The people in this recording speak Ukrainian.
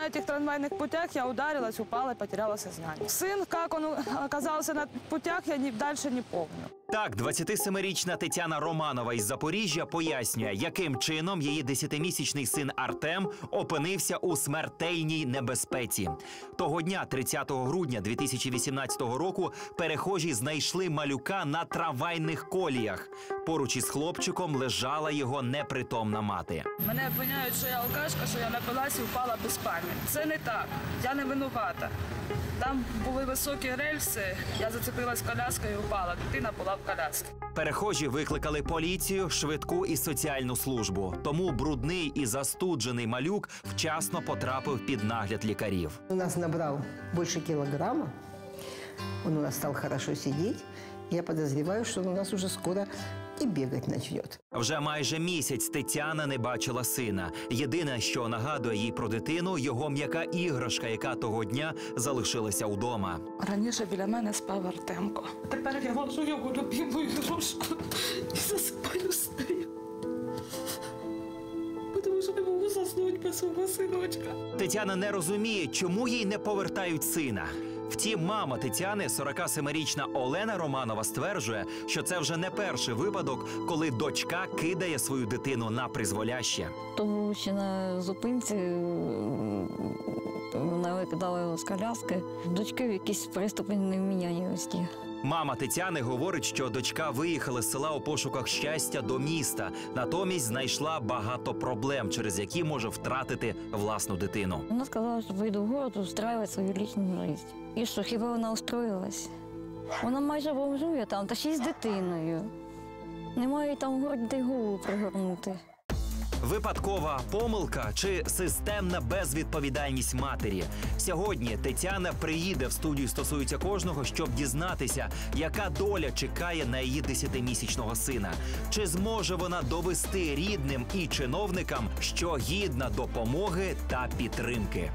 На этих трамвайных путях я ударилась, упала и потеряла сознание. Сын, как он оказался на путях, я не, дальше не помню. Так, 27-річна Тетяна Романова із Запоріжжя пояснює, яким чином її 10-місячний син Артем опинився у смертельній небезпеці. Того дня, 30 грудня 2018 року, перехожі знайшли малюка на трамвайних коліях. Поруч із хлопчиком лежала його непритомна мати. Мене обвиняють, що я алкашка, що я напилась і впала без пам'яті. Це не так. Я не винувата. Там були високі рельси, я зацепилась коляскою і впала. Дитина була в. Перехожі викликали поліцію, швидку і соціальну службу. Тому брудний і застуджений малюк вчасно потрапив під нагляд лікарів. У нас набрав більше кілограма. Він у нас стал хорошо сидеть. Я подозреваю, что он у нас уже скоро і бігать начнет. Вже майже місяць Тетяна не бачила сина. Єдине, що нагадує їй про дитину, його м'яка іграшка, яка того дня залишилася вдома. Раніше біля мене спав Артемко. Тепер я ложу його любимою іграшку і засипаю з нею. Свого синочка. Тетяна не розуміє, чому їй не повертають сина. Втім, мама Тетяни, 47-річна Олена Романова, стверджує, що це вже не перший випадок, коли дочка кидає свою дитину на призволяще. Тому ще на зупинці вона викидала його з коляски. Дочки в якісь приступи невміняємості. Мама Тетяни говорить, що дочка виїхала з села у пошуках щастя до міста, натомість знайшла багато проблем, через які може втратити власну дитину. Вона сказала, що вийду в город устраювати свою лічну життя. І що, хіба вона устроїлась? Вона майже бомжує там, та ще й з дитиною. Немає там в городі де голову пригорнути. Випадкова помилка чи системна безвідповідальність матері. Сьогодні Тетяна приїде в студію стосується кожного, щоб дізнатися, яка доля чекає на її десятимісячного сина. Чи зможе вона довести рідним і чиновникам, що гідна допомоги та підтримки?